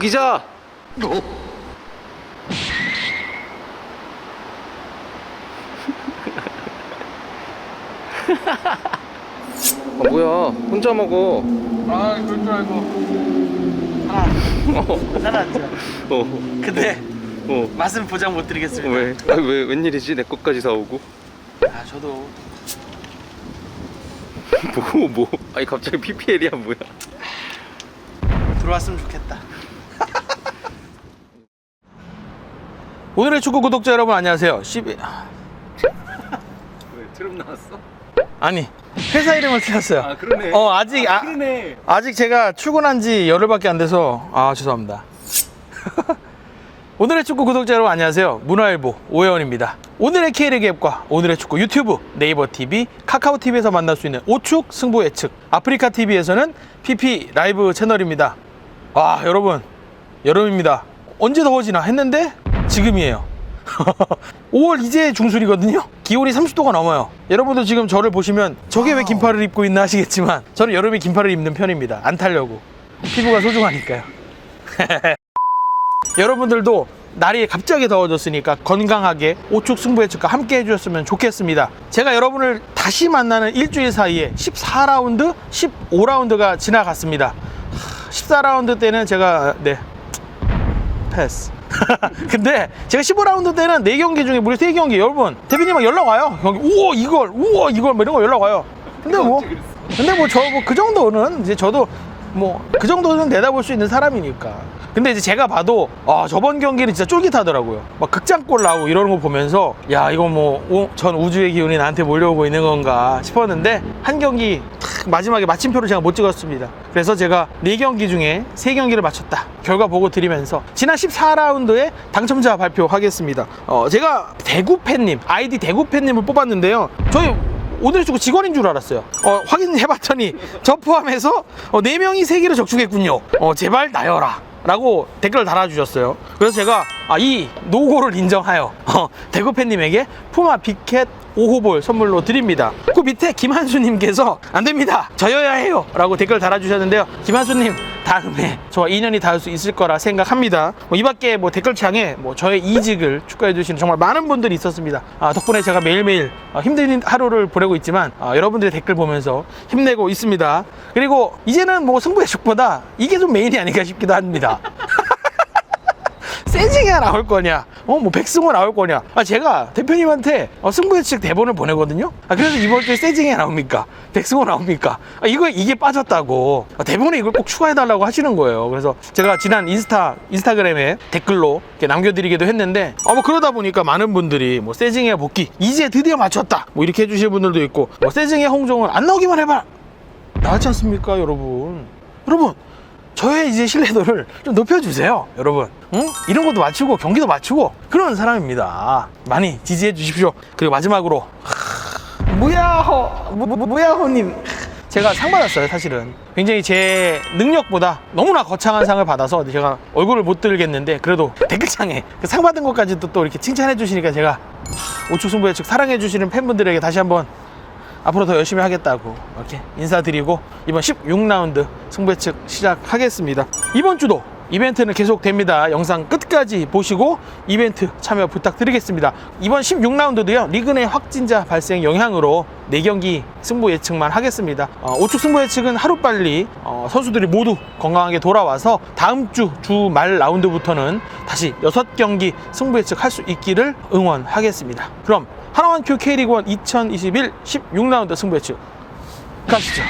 우기자. 아, 뭐야? 혼자 먹어. 아 그럴 줄 알고 하나 하나 어. 근데 어. 맛은 보장 못 드리겠습니다 왜? 아, 왜 웬일이지? 내 것까지 사오고. 아 저도 뭐 뭐? 아니 갑자기 PPL이야 뭐야? 들어왔으면 좋겠다 오늘의 축구 구독자 여러분 안녕하세요. 12... 왜 트럼 나왔어? 아니 회사 이름을 틀렸어요. 아 그러네. 어 아직 아, 그러네. 아직 제가 출근한 지 열흘밖에 안 돼서 아 죄송합니다. 오늘의 축구 구독자 여러분 안녕하세요. 문화일보 오혜원입니다. 오늘의 K리그 앱과 오늘의 축구 유튜브 네이버 TV 카카오 TV에서 만날 수 있는 오축 승부 예측 아프리카 TV에서는 PP 라이브 채널입니다. 아 여러분 여름입니다. 언제 더워지나 했는데 지금이에요. 5월 이제 중순이거든요. 기온이 30도가 넘어요. 여러분도 지금 저를 보시면 저게 왜 긴팔을 입고 있나 하시겠지만 저는 여름에 긴팔을 입는 편입니다. 안 타려고. 피부가 소중하니까요. 여러분들도 날이 갑자기 더워졌으니까 건강하게 오축 승부 예측과 함께 해주셨으면 좋겠습니다. 제가 여러분을 다시 만나는 일주일 사이에 14라운드, 15라운드가 지나갔습니다. 14라운드 때는 제가 네 패스. 근데 제가 15라운드 때는 4경기 중에 무려 3경기 여러분 대표님만 연락 와요. 경기 우와 이걸 우와 이걸 뭐 이런 거 연락 와요. 근데 뭐 근데 뭐 저 뭐 그 정도는 이제 저도 뭐 그 정도는 내다볼 수 있는 사람이니까. 근데 이제 제가 봐도 아 저번 경기는 진짜 쫄깃하더라고요. 막 극장골 나오고 이러는 거 보면서 야 이거 뭐전 우주의 기운이 나한테 몰려오고 있는 건가 싶었는데 한 경기 탁 마지막에 마침표를 제가 못 찍었습니다. 그래서 제가 네 경기 중에 세 경기를 맞췄다. 결과 보고 드리면서 지난 14라운드에 당첨자 발표하겠습니다. 어 제가 대구 팬님 아이디 대구 팬님을 뽑았는데요. 저희 오늘의 축구 직원인 줄 알았어요. 어, 확인해봤더니 저 포함해서 어, 4명이 세개를 적중했군요. 어, 제발 나여라. 라고 댓글을 달아주셨어요. 그래서 제가 아, 이 노고를 인정하여 어, 대구 팬님에게 푸마 비켓 5호볼 선물로 드립니다. 그 밑에 김한수님께서 안 됩니다. 저여야 해요. 라고 댓글 달아주셨는데요. 김한수님 다음에 저와 인연이 닿을 수 있을 거라 생각합니다. 뭐 이 밖에 뭐 댓글창에 뭐 저의 이직을 축하해 주시는 정말 많은 분들이 있었습니다. 아, 덕분에 제가 매일매일 어, 힘든 하루를 보내고 있지만 아, 여러분들의 댓글 보면서 힘내고 있습니다. 그리고 이제는 뭐 승부의 축보다 이게 좀 메인이 아닌가 싶기도 합니다. 세징이가 나올 거냐, 어, 뭐 백승호 나올 거냐. 아, 제가 대표님한테 어, 승부 예측 대본을 보내거든요. 아, 그래서 이번 주에 세징이 나옵니까? 백승호 나옵니까? 아, 이거 이게 빠졌다고. 아, 대본에 이걸 꼭 추가해 달라고 하시는 거예요. 그래서 제가 지난 인스타, 인스타그램에 댓글로 남겨드리기도 했는데, 어, 뭐 그러다 보니까 많은 분들이 뭐 세징의 복귀, 이제 드디어 맞췄다. 뭐 이렇게 해주실 분들도 있고, 뭐 세징의 홍종을 안 나오기만 해봐. 나왔지 않습니까, 여러분? 여러분, 저의 이제 신뢰도를 좀 높여주세요, 여러분. 응? 이런 것도 맞추고 경기도 맞추고 그런 사람입니다. 많이 지지해 주십시오. 그리고 마지막으로 하, 무야호 무야호님 제가 상 받았어요, 사실은. 굉장히 제 능력보다 너무나 거창한 상을 받아서 제가 얼굴을 못 들겠는데 그래도 댓글창에 그 상 받은 것까지도 또 이렇게 칭찬해 주시니까 제가 승부 예측 사랑해 주시는 팬분들에게 다시 한번 앞으로 더 열심히 하겠다고 이렇게 인사드리고 이번 16라운드 승부 예측 시작하겠습니다. 이번 주도 이벤트는 계속됩니다. 영상 끝까지 보시고 이벤트 참여 부탁드리겠습니다. 이번 16라운드도요. 리그 내 확진자 발생 영향으로 4경기 승부 예측만 하겠습니다. 어, 오축 승부 예측은 하루빨리 어, 선수들이 모두 건강하게 돌아와서 다음 주 주말 라운드부터는 다시 6경기 승부 예측 할 수 있기를 응원하겠습니다. 그럼 하나원 큐 K리그1 2021 16라운드 승부 예측 가시죠.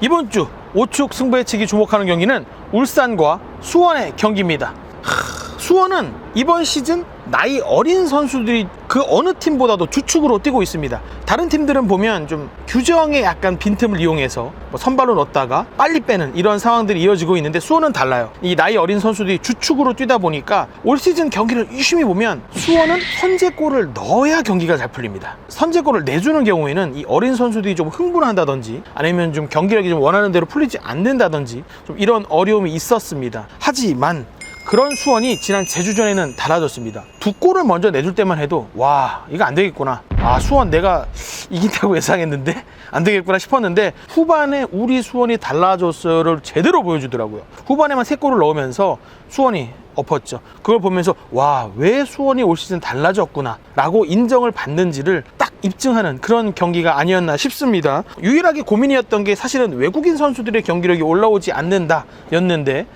이번 주 5축 승부 예측이 주목하는 경기는 울산과 수원의 경기입니다. 하, 수원은 이번 시즌 나이 어린 선수들이 그 어느 팀보다도 주축으로 뛰고 있습니다. 다른 팀들은 보면 좀 규정에 약간 빈틈을 이용해서 뭐 선발로 넣었다가 빨리 빼는 이런 상황들이 이어지고 있는데 수원은 달라요. 이 나이 어린 선수들이 주축으로 뛰다 보니까 올 시즌 경기를 유심히 보면 수원은 선제골을 넣어야 경기가 잘 풀립니다. 선제골을 내주는 경우에는 이 어린 선수들이 좀 흥분한다든지 아니면 좀 경기력이 좀 원하는 대로 풀리지 않는다든지 좀 이런 어려움이 있었습니다. 하지만 그런 수원이 지난 제주전에는 달라졌습니다. 두 골을 먼저 내줄 때만 해도 와 이거 안 되겠구나. 아 수원 내가 이긴다고 예상했는데 안 되겠구나 싶었는데 후반에 우리 수원이 달라졌어요를 제대로 보여주더라고요. 후반에만 세 골을 넣으면서 수원이 엎었죠. 그걸 보면서 와 왜 수원이 올 시즌 달라졌구나라고 인정을 받는지를 딱 입증하는 그런 경기가 아니었나 싶습니다. 유일하게 고민이었던 게 사실은 외국인 선수들의 경기력이 올라오지 않는다였는데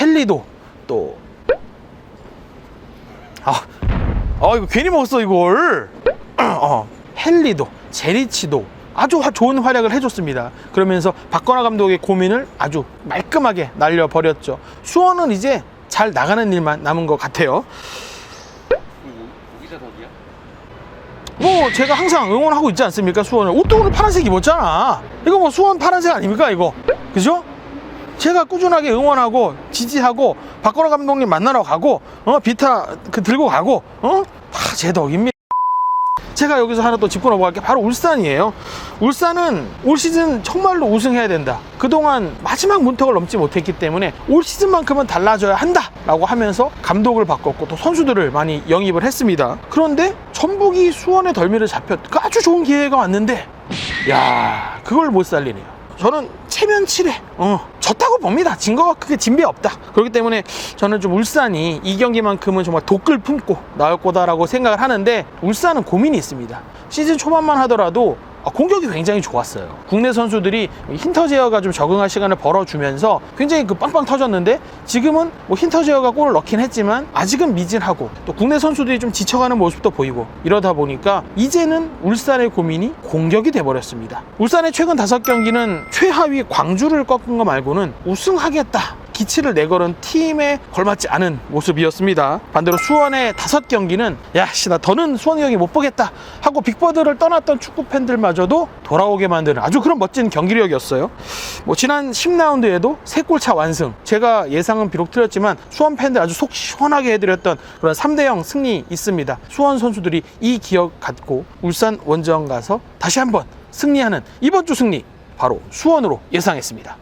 헨리도 또 아, 아 이거 괜히 먹었어 이걸. 어, 헨리도 제리치도 아주 화- 좋은 활약을 해줬습니다. 그러면서 박건하 감독의 고민을 아주 말끔하게 날려버렸죠. 수원은 이제 잘 나가는 일만 남은 것 같아요. 뭐 제가 항상 응원하고 있지 않습니까 수원을 옷도 오늘 파란색 입었잖아 이거 뭐 수원 파란색 아닙니까 이거 그죠? 제가 꾸준하게 응원하고 지지하고 박건호 감독님 만나러 가고 어 비타 그 들고 가고 어다제 덕입니다. 제가 여기서 하나 또 짚고 넘어갈 게. 바로 울산이에요. 울산은 올 시즌 정말로 우승해야 된다. 그동안 마지막 문턱을 넘지 못했기 때문에 올 시즌만큼은 달라져야 한다 라고 하면서 감독을 바꿨고 또 선수들을 많이 영입을 했습니다. 그런데 전북이 수원의 덜미를 잡혔 그 아주 좋은 기회가 왔는데 야 그걸 못 살리네요. 저는 체면 칠해 어 졌다고 봅니다. 증거가 크게 진배 없다. 그렇기 때문에 저는 좀 울산이 이 경기만큼은 정말 독을 품고 나올 거다라고 생각을 하는데 울산은 고민이 있습니다. 시즌 초반만 하더라도 아, 공격이 굉장히 좋았어요. 국내 선수들이 힌터 제어가 좀 적응할 시간을 벌어주면서 굉장히 그 빵빵 터졌는데 지금은 뭐 힌터 제어가 골을 넣긴 했지만 아직은 미진하고 또 국내 선수들이 좀 지쳐가는 모습도 보이고 이러다 보니까 이제는 울산의 고민이 공격이 돼버렸습니다. 울산의 최근 다섯 경기는 최하위 광주를 꺾은 거 말고는 우승하겠다. 기치를 내걸은 팀에 걸맞지 않은 모습이었습니다. 반대로 수원의 다섯 경기는 야씨 나 더는 수원 경기 못 보겠다 하고 빅버드를 떠났던 축구 팬들마저도 돌아오게 만드는 아주 그런 멋진 경기력이었어요. 뭐 지난 10라운드에도 세 골차 완승. 제가 예상은 비록 틀렸지만 수원 팬들 아주 속 시원하게 해드렸던 그런 3대0 승리 있습니다. 수원 선수들이 이 기억 갖고 울산 원정 가서 다시 한번 승리하는 이번 주 승리 바로 수원으로 예상했습니다.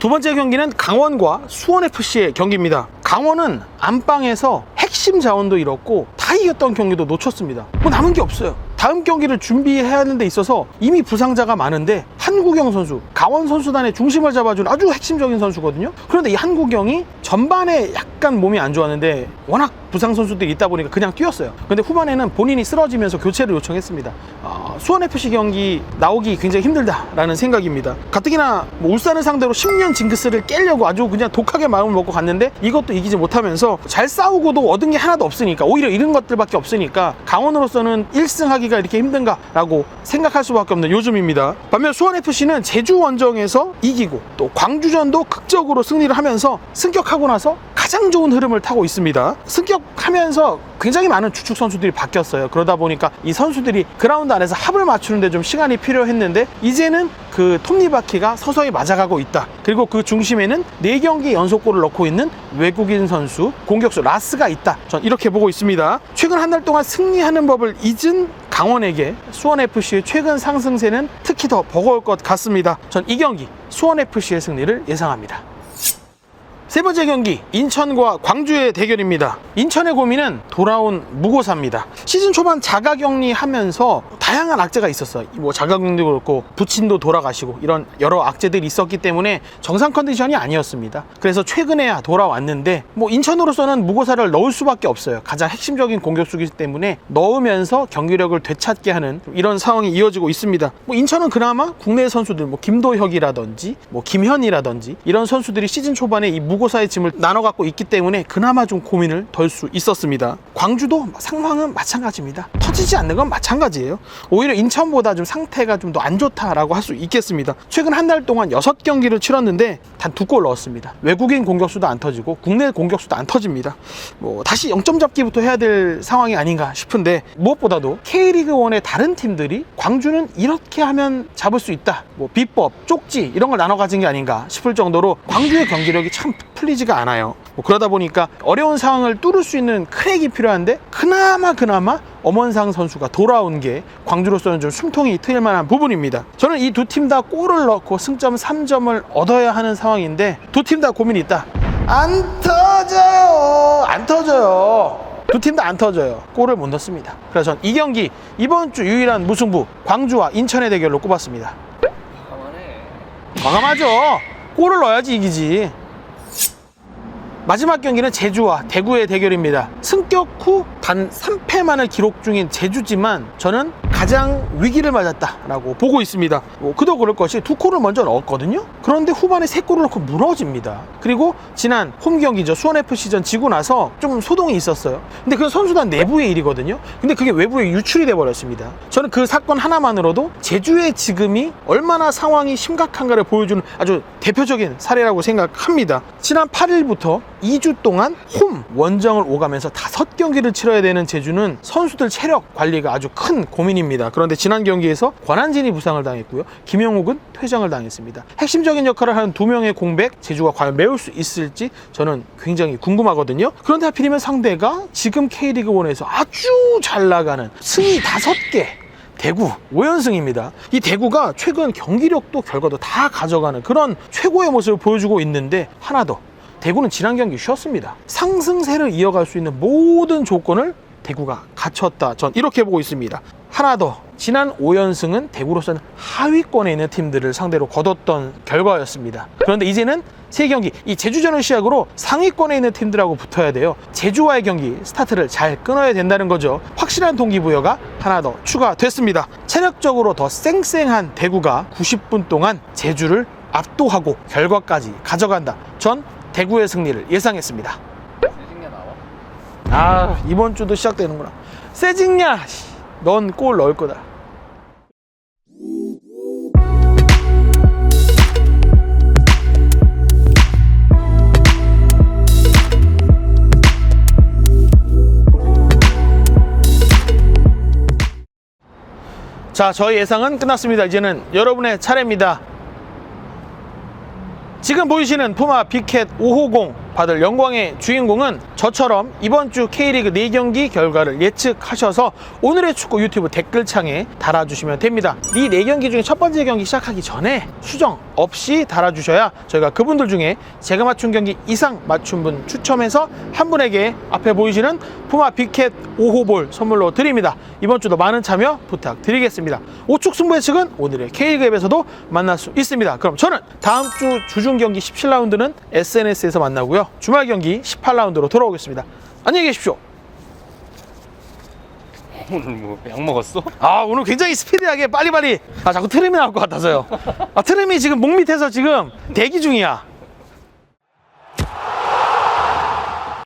두 번째 경기는 강원과 수원FC의 경기입니다. 강원은 안방에서 핵심 자원도 잃었고 다 이겼던 경기도 놓쳤습니다. 뭐 남은 게 없어요. 다음 경기를 준비해야 하는 데 있어서 이미 부상자가 많은데 한국영 선수, 강원 선수단의 중심을 잡아준 아주 핵심적인 선수거든요. 그런데 이 한국영이 전반에 약간 몸이 안 좋았는데 워낙 부상 선수들이 있다 보니까 그냥 뛰었어요. 근데 후반에는 본인이 쓰러지면서 교체를 요청했습니다. 어, 수원FC 경기 나오기 굉장히 힘들다라는 생각입니다. 가뜩이나 뭐 울산을 상대로 10년 징크스를 깨려고 아주 그냥 독하게 마음을 먹고 갔는데 이것도 이기지 못하면서 잘 싸우고도 얻은 게 하나도 없으니까 오히려 잃은 것들밖에 없으니까 강원으로서는 1승하기가 이렇게 힘든가라고 생각할 수밖에 없는 요즘입니다. 반면 수원 FC는 제주 원정에서 이기고 또 광주전도 극적으로 승리를 하면서 승격하고 나서 가장 좋은 흐름을 타고 있습니다. 승격하면서 굉장히 많은 주축 선수들이 바뀌었어요. 그러다 보니까 이 선수들이 그라운드 안에서 합을 맞추는데 좀 시간이 필요했는데 이제는 그 톱니바퀴가 서서히 맞아가고 있다. 그리고 그 중심에는 4경기 연속골을 넣고 있는 외국인 선수 공격수 라스가 있다. 전 이렇게 보고 있습니다. 최근 한 달 동안 승리하는 법을 잊은 강원에게 수원FC의 최근 상승세는 특히 더 버거울 것 같습니다. 전 이 경기 수원FC의 승리를 예상합니다. 세 번째 경기 인천과 광주의 대결입니다. 인천의 고민은 돌아온 무고사입니다. 시즌 초반 자가격리하면서 다양한 악재가 있었어요. 뭐 자가격리도 그렇고 부친도 돌아가시고 이런 여러 악재들이 있었기 때문에 정상 컨디션이 아니었습니다. 그래서 최근에야 돌아왔는데 뭐 인천으로서는 무고사를 넣을 수밖에 없어요. 가장 핵심적인 공격수이기 때문에 넣으면서 경기력을 되찾게 하는 이런 상황이 이어지고 있습니다. 뭐 인천은 그나마 국내 선수들 뭐 김도혁이라든지 뭐 김현이라든지 이런 선수들이 시즌 초반에 이무 고사의 짐을 나눠 갖고 있기 때문에 그나마 좀 고민을 덜 수 있었습니다. 광주도 상황은 마찬가지입니다. 터지지 않는 건 마찬가지예요. 오히려 인천보다 좀 상태가 좀 더 안 좋다라고 할 수 있겠습니다. 최근 한 달 동안 6경기를 치렀는데 단 두 골 넣었습니다. 외국인 공격수도 안 터지고 국내 공격수도 안 터집니다. 뭐 다시 0점 잡기부터 해야 될 상황이 아닌가 싶은데 무엇보다도 K리그 1의 다른 팀들이 광주는 이렇게 하면 잡을 수 있다. 뭐 비법, 쪽지 이런 걸 나눠 가진 게 아닌가 싶을 정도로 광주의 경기력이 참 풀리지가 않아요. 뭐 그러다 보니까 어려운 상황을 뚫을 수 있는 크랙이 필요한데 그나마 그나마 엄원상 선수가 돌아온 게 광주로서는 좀 숨통이 트일 만한 부분입니다. 저는 이 두 팀 다 골을 넣고 승점 3점을 얻어야 하는 상황인데 두 팀 다 고민이 있다. 안 터져요. 안 터져요. 두 팀 다 안 터져요. 골을 못 넣습니다. 그래서 전 이 경기 이번 주 유일한 무승부 광주와 인천의 대결로 꼽았습니다. 과감하죠. 골을 넣어야지 이기지. 마지막 경기는 제주와 대구의 대결입니다. 승격 후 단 3패만을 기록 중인 제주지만 저는 가장 위기를 맞았다라고 보고 있습니다. 뭐 그도 그럴 것이 두 골을 먼저 넣었거든요. 그런데 후반에 세 골을 넣고 무너집니다. 그리고 지난 홈 경기죠. 수원FC전 지고 나서 좀 소동이 있었어요. 근데 그 선수단 내부의 일이거든요. 근데 그게 외부에 유출이 돼 버렸습니다. 저는 그 사건 하나만으로도 제주의 지금이 얼마나 상황이 심각한가를 보여주는 아주 대표적인 사례라고 생각합니다. 지난 8일부터 2주 동안 홈 원정을 오가면서 다섯 경기를 치러야 되는 제주는 선수들 체력 관리가 아주 큰 고민입니다. 그런데 지난 경기에서 권한진이 부상을 당했고요. 김영욱은 퇴장을 당했습니다. 핵심적인 역할을 하는 두 명의 공백 제주가 과연 메울 수 있을지 저는 굉장히 궁금하거든요. 그런데 하필이면 상대가 지금 K리그 1에서 아주 잘 나가는 승리 다섯 개 대구 5연승입니다. 이 대구가 최근 경기력도 결과도 다 가져가는 그런 최고의 모습을 보여주고 있는데 하나 더 대구는 지난 경기 쉬었습니다. 상승세를 이어갈 수 있는 모든 조건을 대구가 갖췄다. 전 이렇게 보고 있습니다. 하나 더 지난 5연승은 대구로서는 하위권에 있는 팀들을 상대로 거뒀던 결과였습니다. 그런데 이제는 세 경기 이 제주전을 시작으로 상위권에 있는 팀들하고 붙어야 돼요. 제주와의 경기 스타트를 잘 끊어야 된다는 거죠. 확실한 동기부여가 하나 더 추가됐습니다. 체력적으로 더 쌩쌩한 대구가 90분 동안 제주를 압도하고 결과까지 가져간다. 전 대구의 승리를 예상했습니다. 세징야 나와? 아 이번 주도 시작되는구나. 세징야, 넌 골 넣을 거다. 자, 저희 예상은 끝났습니다. 이제는 여러분의 차례입니다. 지금 보이시는 푸마 비켓 550 받을 영광의 주인공은 저처럼 이번 주 K리그 4경기 결과를 예측하셔서 오늘의 축구 유튜브 댓글창에 달아주시면 됩니다. 이 4경기 중에 첫 번째 경기 시작하기 전에 수정 없이 달아주셔야 저희가 그분들 중에 제가 맞춘 경기 이상 맞춘 분 추첨해서 한 분에게 앞에 보이시는 푸마 비켓 5호 볼 선물로 드립니다. 이번 주도 많은 참여 부탁드리겠습니다. 오축 승부 예측은 오늘의 K리그 앱에서도 만날 수 있습니다. 그럼 저는 다음 주 주중 경기 17라운드는 SNS에서 만나 고요. 주말 경기 18라운드로 돌아오겠습니다. 안녕히 계십시오. 오늘 뭐 약 먹었어? 아 오늘 굉장히 스피디하게 빨리빨리 아 자꾸 트림이 나올 것 같아서요 아 트림이 지금 목 밑에서 지금 대기 중이야